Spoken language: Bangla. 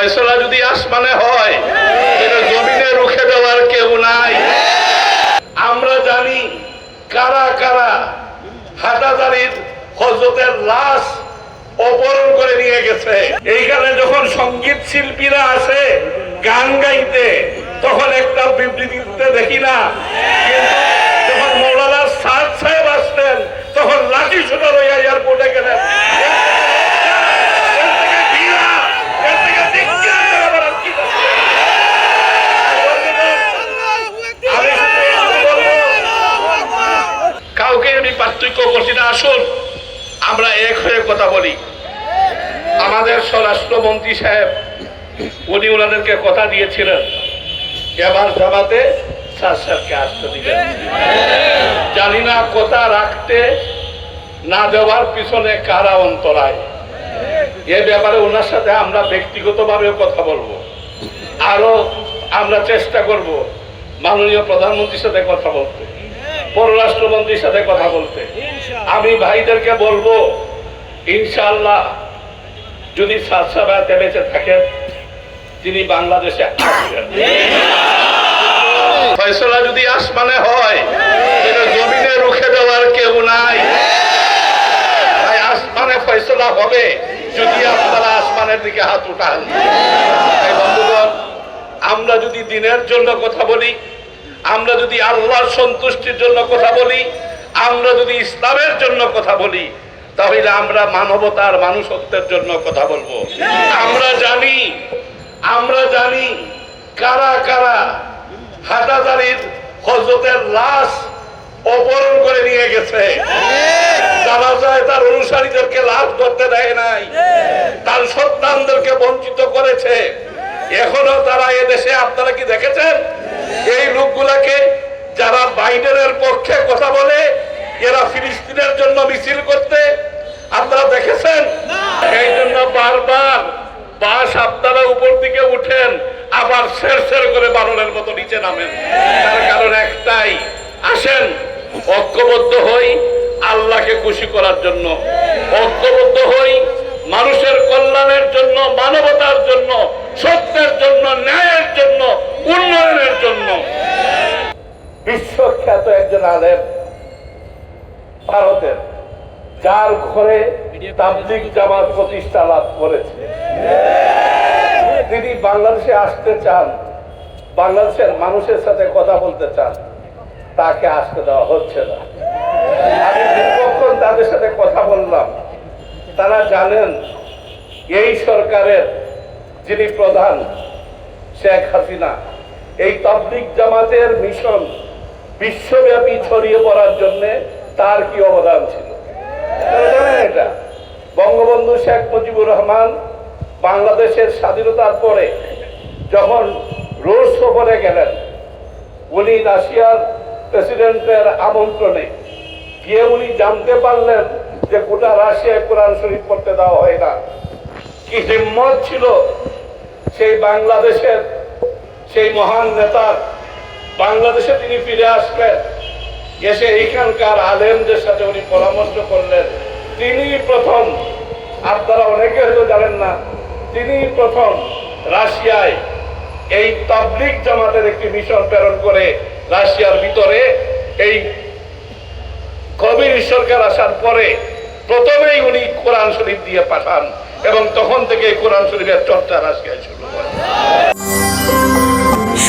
ফয়সলা যদি আসমানে হয় জমিনে রুখে দেওয়ার কেউ নাই। আমরা জানি কারা কারা হাটাজারির হজরতের লাশ অপহরণ করে নিয়ে গেছে। এইখানে যখন সংগীত শিল্পীরা আসে গান গাইতে, তখন একটা বিবৃতি দেখি না, কিন্তু যখন মৌলানা আসতেন তখন লাঠি সোটা লইয়া এয়ারপোর্টে গেলেন এর থেকে ঘৃণা, এর থেকে ধিক্কার জানাবার আর কি আছে? আমি শুধু একটু বলব, কাউকে আমি পার্থক্য করছি না আসুন, আমরা এক হয়ে কথা বলি। আমাদের স্বরাষ্ট্রমন্ত্রী সাহেব, উনি ওনাদেরকে কথা দিয়েছিলেন। এবার জামাতে স্যার স্যারকে আসতে দিবেন। জানি না কথা রাখতে না দেওয়ার পিছনে কারা অন্তরায়। এ ব্যাপারে ওনার সাথে আমরা ব্যক্তিগতভাবেও কথা বলব। আরও আমরা চেষ্টা করব মাননীয় প্রধানমন্ত্রীর সাথে কথা বলতে। পররাষ্ট্রমন্ত্রীর সাথে কথা বলতে। আমি ভাইদেরকে বলব ইনশাল্লাহ যদি সাতসাবাতে বেঁচে থাকেন তিনি বাংলাদেশে আসবেন ফয়সলা যদি আসমানে হয় জমিনে রুখে দেওয়ার কেউ নাই। তাই আসমানে ফয়সলা হবে যদি আপনারা আসমানের দিকে হাত উঠান। বন্ধুগণ আমরা যদি দিনের জন্য কথা বলি আমরা যদি আল্লাহর সন্তুষ্টির জন্য কথা বলি, আমরা যদি ইসলামের জন্য কথা বলি, তাহলে আমরা মানবতার মানুষত্বের জন্য কথা বলব। আমরা জানি আমরা জানি কারা কারা হাটাজারির হজরতের লাশ অপহরণ করে নিয়ে গেছে। জানা যায় তার অনুসারীদেরকে লাভ করতে দেয় নাই। তার সন্তানদেরকে বঞ্চিত করেছে। এখনও তারা এদেশে আপনারা কি দেখেছেন? এই লোকগুলাকে যারা বাইডেনের কথা বলে, এরা ফিলিস্তিনের জন্য মিছিল করতে। আপনারা দেখেছেন? এই জন্য বারবার বাস আপনারা উপর দিকে উঠেন, আবার শের শের করে বানরের মতো নিচে নামেন। তার কারণ একটাই, আসেন, ঐক্যবদ্ধ হই আল্লাহকে খুশি করার জন্য। ঐক্যবদ্ধ হই মানুষের কল্যাণের জন্য, মানবতার জন্য, সত্যের জন্য, ন্যায়ের জন্য, উন্নয়নের জন্য। বিশ্বখ্যাত একজন আলেম ভারতের যার ঘরে তাবলিগ জামাত প্রতিষ্ঠা লাভ করেছে। তিনি বাংলাদেশে আসতে চান বাংলাদেশের মানুষের সাথে কথা বলতে চান তাকে আসতে দেওয়া হচ্ছে না। আমি দীর্ঘক্ষণ তাদের সাথে কথা বললাম। তারা জানেন এই সরকারের যিনি প্রধান শেখ হাসিনা এই তবলিক জামাতের মিশন বিশ্বব্যাপী ছড়িয়ে পড়ার জন্য তার কি অবদান ছিল? এটা। বঙ্গবন্ধু শেখ মুজিবুর রহমান বাংলাদেশের স্বাধীনতার পরে যখন রোড সফরে গেলেন, উনি রাশিয়ার প্রেসিডেন্টের আমন্ত্রণে গিয়ে উনি জানতে পারলেন যে গোটা রাশিয়ায় কোরআন শরীফ পড়তে দেওয়া হয় না। কি হিম্মত ছিল সেই বাংলাদেশের সেই মহান নেতার বাংলাদেশে তিনি ফিরে আসলেন। এসে এখানকার আলেমদের সাথে উনি পরামর্শ করলেন। তিনি প্রথম আপনারা অনেকে হয়তো জানেন না, তিনি প্রথম রাশিয়ায় এই তাবলিক জামাতের একটি মিশন প্রেরণ করে রাশিয়ার ভিতরে এই কবির সরকার আসার পরে প্রথমেই উনি কোরআন শরীফ দিয়ে পাঠান এবং তখন থেকে কোরআন শরীফের চর্চা রাশিয়ায় শুরু হয়।